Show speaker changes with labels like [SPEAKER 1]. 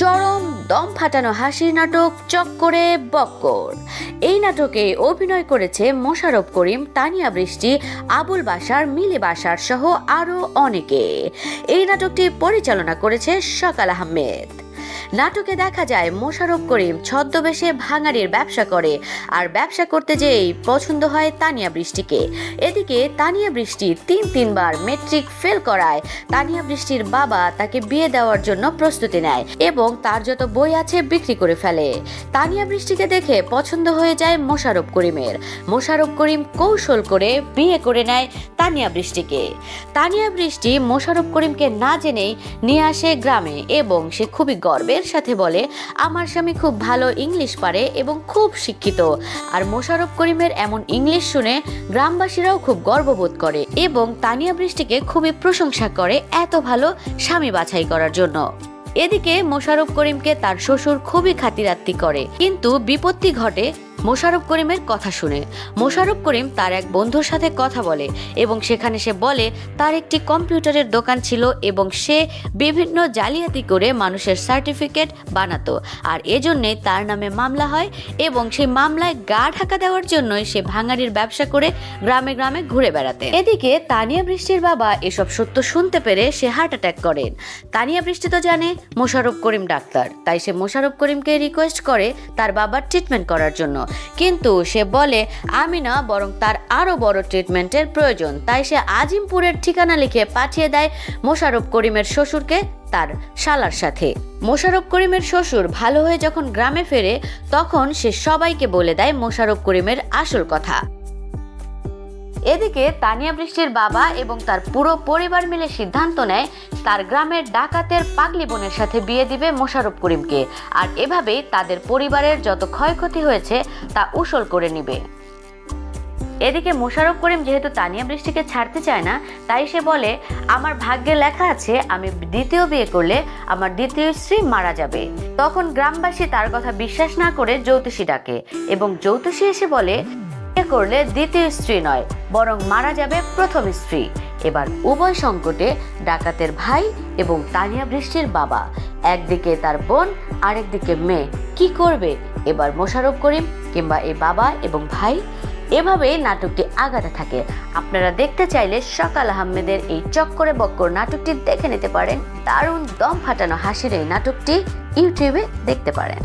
[SPEAKER 1] চরম দম ফাটানো হাসির নাটক চক্করে বক্কর। এই নাটকে অভিনয় করেছে মোশারফ করিম, তানিয়া বৃষ্টি, আবুল বাসার মিলি বাসার সহ আরও অনেকে। এই নাটকটি পরিচালনা করেছে সকাল আহমেদ। নাটকে দেখা যায় মোশারফ করিম ছদ্মবেশে ভাঙাড়ির ব্যবসা করে, আর ব্যবসা করতে যেয়েই পছন্দ হয় তানিয়া বৃষ্টিকে। এদিকে তানিয়া বৃষ্টি তিন তিনবার মেট্রিক ফেল করায়। তানিয়া বৃষ্টির বাবা তাকে বিয়ে দেওয়ার জন্য প্রস্তুতি নেয় এবং তার যত বই আছে বিক্রি করে ফেলে। তানিয়া বৃষ্টিকে দেখে পছন্দ হয়ে যায় মোশাররফ করিমের। মোশারফ করিম কৌশল করে বিয়ে করে নেয় তানিয়া বৃষ্টিকে। তানিয়া বৃষ্টি মোশারফ করিমকে না জেনেই নিয়ে আসে গ্রামে এবং সে খুবই গর্বের সাথে বলে, আমার স্বামী খুব ভালো ইংলিশ পারে এবং খুব শিক্ষিত। আর মোশাররফ করিমের এমন ইংলিশ শুনে গ্রামবাসীরাও খুব গর্ববোধ করে এবং তানিয়া বৃষ্টিকে খুবই প্রশংসা করে এত ভালো স্বামী বাছাই করার জন্য। এদিকে মোশারফ করিমকে তার শ্বশুর খুবই খাতিরাত্তি করে, কিন্তু বিপত্তি ঘটে মোশাররফ করিমের কথা শুনে। মোশারফ করিম তার এক বন্ধুর সাথে কথা বলে এবং সেখানে সে বলে, তার একটি কম্পিউটারের দোকান ছিল এবং সে বিভিন্ন জালিয়াতি করে মানুষের সার্টিফিকেট বানাতো। আর এজন্যে তার নামে মামলা হয় এবং সেই মামলায় গা ঢাকা দেওয়ার জন্যই সে ভাঙাড়ির ব্যবসা করে গ্রামে গ্রামে ঘুরে বেড়াতে। এদিকে তানিয়া বৃষ্টির বাবা এসব সত্য শুনতে পেরে সে হার্ট অ্যাটাক করেন। তানিয়া বৃষ্টি তো জানে মোশারফ করিম ডাক্তার। তাই সে মোশারফ করিমকে রিকোয়েস্ট করে তার বাবার ট্রিটমেন্ট করার জন্য। কিন্তু সে বলে, আমি না, বরং তার আরও বড় ট্রিটমেন্টের প্রয়োজন। তাই সে আজিমপুরের ঠিকানা লিখে পাঠিয়ে দেয় মোশারফ করিমের শ্বশুরকে তার শালার সাথে। মোশারফ করিমের শ্বশুর ভালো হয়ে যখন গ্রামে ফেরে, তখন সে সবাইকে বলে দেয় মোশারফ করিমের আসল কথা। এদিকে তানিয়া বৃষ্টির বাবা এবং তার পুরো পরিবার মিলে সিদ্ধান্ত নেয়, তার গ্রামের ডাকাতের পাগলি বোনের সাথে বিয়ে দিবে মোশাররফ করিমকে। আর এভাবেই তাদের পরিবারের যত ক্ষয়ক্ষতি হয়েছে, তা উসল করে নিবে। এদিকে মোশাররফ করিম যেহেতু তানিয়া বৃষ্টিকে ছাড়তে চায় না, তাই সে বলে, আমার ভাগ্যে লেখা আছে, আমি দ্বিতীয় বিয়ে করলে আমার দ্বিতীয় স্ত্রী মারা যাবে। তখন গ্রামবাসী তার কথা বিশ্বাস না করে জ্যোতিষী ডাকে এবং জ্যোতিষী এসে বলে করলে দ্বিতীয় স্ত্রী নয়, বরং মারা যাবে প্রথম স্ত্রী। এবার উভয় সংকটে ডাকাতের ভাই এবং তানিয়া বৃষ্টির বাবা। একদিকে তার বোন, আরেকদিকে মেয়ে। কি করবে? এবার মোশাররফ করিম কিংবা এই বাবা এবং ভাই? এভাবেই নাটকটি আগাতে থাকে। আপনারা দেখতে চাইলে সকাল আহমেদের এই চক্করে বক্কর নাটকটি দেখে নিতে পারেন। দারুণ দম ফাটানো হাসির এই নাটকটি ইউটিউবে দেখতে পারেন।